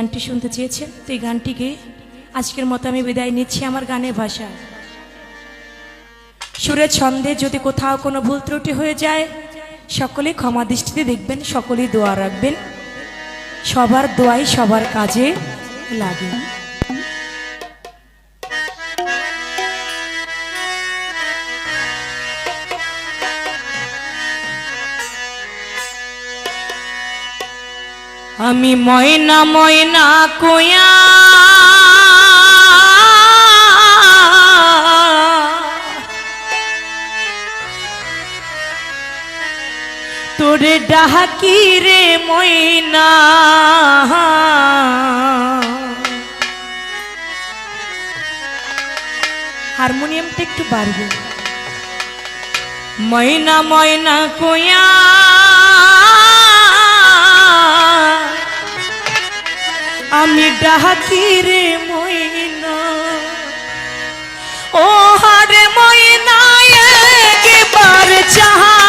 গানটি শুনতে চেয়েছেন, তো এই গানটিকে আজকের মতো আমি বিদায় নিচ্ছি আমার গানের ভাষা। সুরের ছন্দে যদি কোথাও কোনো ভুল ত্রুটি হয়ে যায় সকলে ক্ষমা দৃষ্টিতে দেখবেন, সকলেই দোয়া রাখবেন। সবার দোয়াই সবার কাজে লাগে। আমি ময়না ময়না কোয়া তোরে ডাকি রে ময়না। হারমোনিয়ামটা একটু বাড়বে। ময়না ময়না কোয়া আমি ডাকি রে ও হারে ময়না একবার চাহা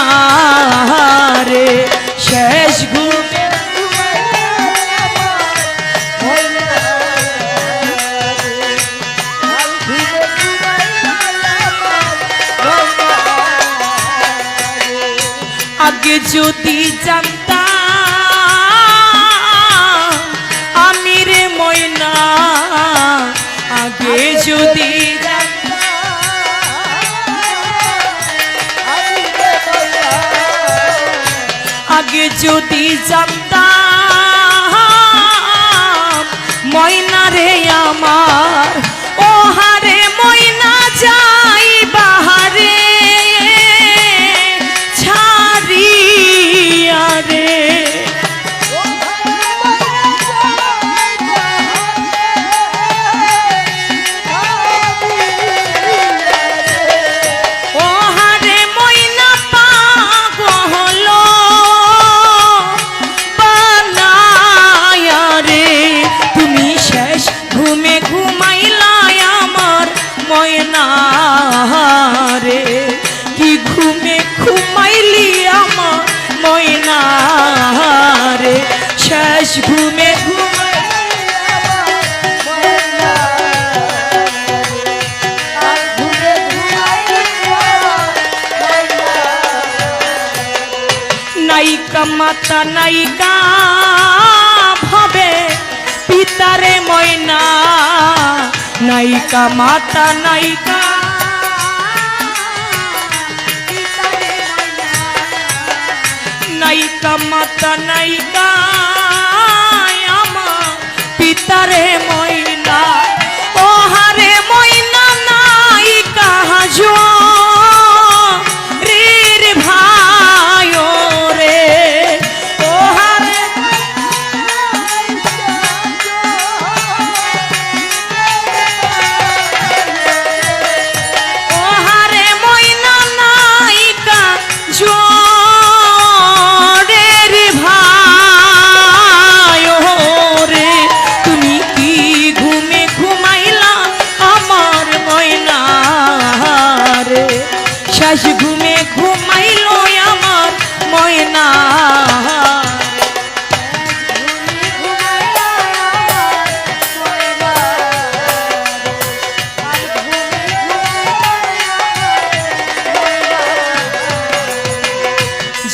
ময়না রে শেষ ঘুমে আগে যদি জানতাম যদি জানতাম শেষ ঘুমে নায়িকা মাতা নায়িকা ভাবে পিতারে ময়না। নায়িকা মাতা নায়িকা নায়িকা মাতা নায়িকা পিতারে ময়না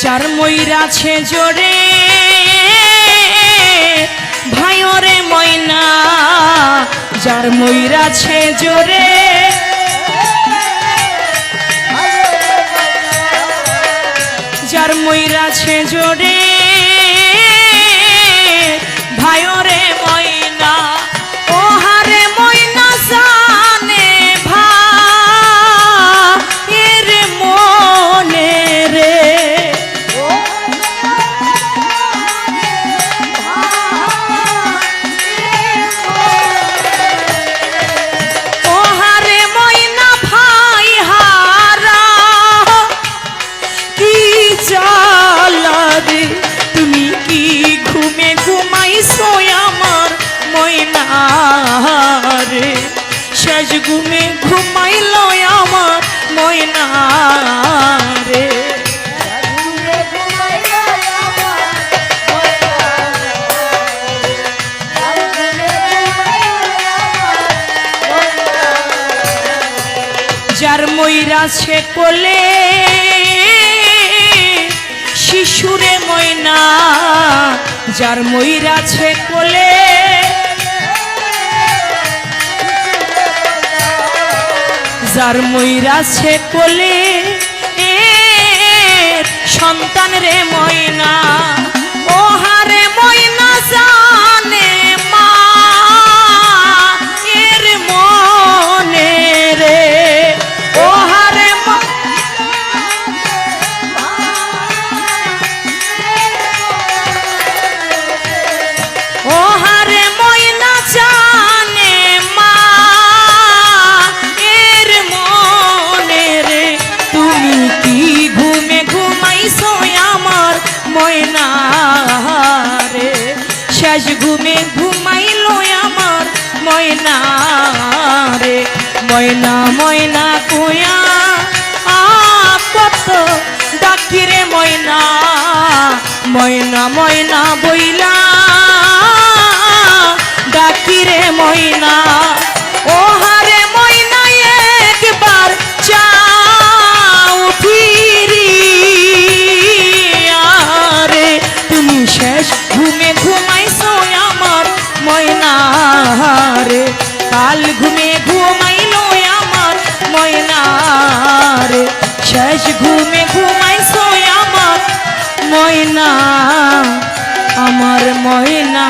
যার ময়রাছে জোরে ভাইরে ময়না যার ময়রাছে জোরে। যার ময়রাছে জোরে ময়না রে যার ময়রা সে কোলে শিশুরে ময়না যার ময়রা সে কোলে যার ময়রা সে কোলে এ সন্তান রে ময়না। ময়না রে। ময়না ময়না কুয়া আপত ডাকিরে ময়না। ময়না ময়না বইলা কাল ঘুমে ঘুমাইল আমার ময়নার। শেষ ঘুমে ঘুমাইছো আমার ময়না আমার ময়না।